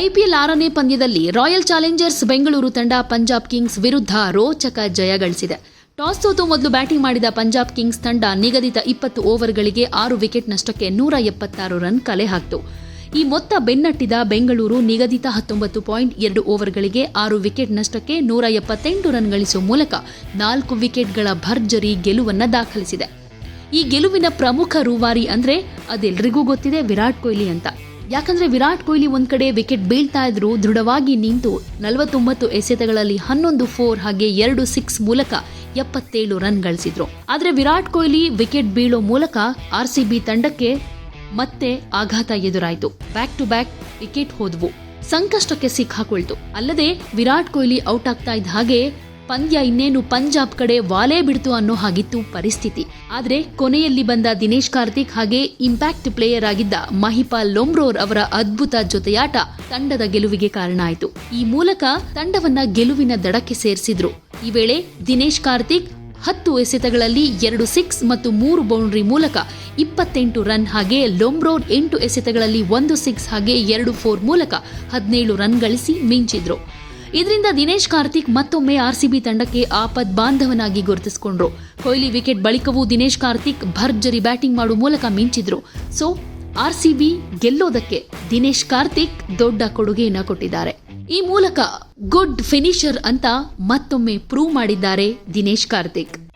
IPL ಆರನೇ ಪಂದ್ಯದಲ್ಲಿ royal Challengers Bengaluru ತಂಡ ಪಂಜಾಬ್ ಕಿಂಗ್ಸ್ ವಿರುದ್ಧ ರೋಚಕ ಜಯ ಗಳಿಸಿದೆ. ಟಾಸ್ ಸೋತು ಮೊದಲು ಬ್ಯಾಟಿಂಗ್ ಮಾಡಿದ ಪಂಜಾಬ್ ಕಿಂಗ್ಸ್ ತಂಡ ನಿಗದಿತ ಇಪ್ಪತ್ತು ಓವರ್ಗಳಿಗೆ ಆರು ವಿಕೆಟ್ ನಷ್ಟಕ್ಕೆ ನೂರ ಎಪ್ಪತ್ತಾರು ರನ್ ಕಲೆ ಹಾಕಿತು. ಈ ಮೊತ್ತ ಬೆನ್ನಟ್ಟಿದ ಬೆಂಗಳೂರು ನಿಗದಿತ ಹತ್ತೊಂಬತ್ತು ಪಾಯಿಂಟ್ ಎರಡು ಓವರ್ಗಳಿಗೆ ಆರು ವಿಕೆಟ್ ನಷ್ಟಕ್ಕೆ ನೂರ ಎಪ್ಪತ್ತೆಂಟು ರನ್ ಗಳಿಸುವ ಮೂಲಕ ನಾಲ್ಕು ವಿಕೆಟ್ಗಳ ಭರ್ಜರಿ ಗೆಲುವನ್ನು ದಾಖಲಿಸಿದೆ. ಈ ಗೆಲುವಿನ ಪ್ರಮುಖ ರೂವಾರಿ ಅಂದರೆ ಅದೆಲ್ಲರಿಗೂ ಗೊತ್ತಿದೆ ವಿರಾಟ್ ಕೊಹ್ಲಿ ಅಂತ. ಯಾಕಂದ್ರೆ ವಿರಾಟ್ ಕೊಹ್ಲಿ ಒಂದ್ ಕಡೆ ವಿಕೆಟ್ ಬೀಳ್ತಾ ಇದ್ರು, ದೃಢವಾಗಿ ನಿಂತು ನಲವತ್ತೊಂಬತ್ತು ಎಸೆತಗಳಲ್ಲಿ ಹನ್ನೊಂದು ಫೋರ್ ಹಾಗೆ ಎರಡು ಸಿಕ್ಸ್ ಮೂಲಕ ಎಪ್ಪತ್ತೇಳು ರನ್ ಗಳಿಸಿದ್ರು. ಆದ್ರೆ ವಿರಾಟ್ ಕೊಹ್ಲಿ ವಿಕೆಟ್ ಬೀಳೋ ಮೂಲಕ ಆರ್ಸಿಬಿ ತಂಡಕ್ಕೆ ಮತ್ತೆ ಆಘಾತ ಎದುರಾಯಿತು. ಬ್ಯಾಕ್ ಟು ಬ್ಯಾಕ್ ವಿಕೆಟ್ ಹೋದ್ವು. ಸಂಕಷ್ಟಕ್ಕೆ ಸಿಕ್ಕಾಕೊಳ್ತು. ಅಲ್ಲದೆ ವಿರಾಟ್ ಕೊಹ್ಲಿ ಔಟ್ ಆಗ್ತಾ ಇದ್ದ ಹಾಗೆ ಪಂದ್ಯ ಇನ್ನೇನು ಪಂಜಾಬ್ ಕಡೆ ವಾಲೇ ಬಿಡ್ತು ಅನ್ನೋ ಹಾಗಿತ್ತು ಪರಿಸ್ಥಿತಿ. ಆದರೆ ಕೊನೆಯಲ್ಲಿ ಬಂದ ದಿನೇಶ್ ಕಾರ್ತಿಕ್ ಹಾಗೆ ಇಂಪ್ಯಾಕ್ಟ್ ಪ್ಲೇಯರ್ ಆಗಿದ್ದ ಮಹಿಪಾಲ್ ಲೊಮ್ರೋರ್ ಅವರ ಅದ್ಭುತ ಜೊತೆಯಾಟ ತಂಡದ ಗೆಲುವಿಗೆ ಕಾರಣ ಆಯಿತು. ಈ ಮೂಲಕ ತಂಡವನ್ನ ಗೆಲುವಿನ ದಡಕ್ಕೆ ಸೇರಿಸಿದ್ರು. ಈ ವೇಳೆ ದಿನೇಶ್ ಕಾರ್ತಿಕ್ ಹತ್ತು ಎಸೆತಗಳಲ್ಲಿ ಎರಡು ಸಿಕ್ಸ್ ಮತ್ತು ಮೂರು ಬೌಂಡ್ರಿ ಮೂಲಕ ಇಪ್ಪತ್ತೆಂಟು ರನ್ ಹಾಗೆ ಲೊಮ್ರೋರ್ ಎಂಟು ಎಸೆತಗಳಲ್ಲಿ ಒಂದು ಸಿಕ್ಸ್ ಹಾಗೆ ಎರಡು ಫೋರ್ ಮೂಲಕ ಹದಿನೇಳು ರನ್ ಗಳಿಸಿ ಮಿಂಚಿದ್ರು. ಇದರಿಂದ ದಿನೇಶ್ ಕಾರ್ತಿಕ್ ಮತ್ತೊಮ್ಮೆ ಆರ್ಸಿಬಿ ತಂಡಕ್ಕೆ ಆಪದ್ ಬಾಂಧವನಾಗಿ ಗುರುತಿಸಿಕೊಂಡ್ರು. ಕೊಹ್ಲಿ ವಿಕೆಟ್ ಬಳಿಕವೂ ದಿನೇಶ್ ಕಾರ್ತಿಕ್ ಭರ್ಜರಿ ಬ್ಯಾಟಿಂಗ್ ಮಾಡುವ ಮೂಲಕ ಮಿಂಚಿದ್ರು. ಸೊ, ಆರ್ಸಿಬಿ ಗೆಲ್ಲೋದಕ್ಕೆ ದಿನೇಶ್ ಕಾರ್ತಿಕ್ ದೊಡ್ಡ ಕೊಡುಗೆಯನ್ನ ಕೊಟ್ಟಿದ್ದಾರೆ. ಈ ಮೂಲಕ ಗುಡ್ ಫಿನಿಷರ್ ಅಂತ ಮತ್ತೊಮ್ಮೆ ಪ್ರೂವ್ ಮಾಡಿದ್ದಾರೆ ದಿನೇಶ್ ಕಾರ್ತಿಕ್.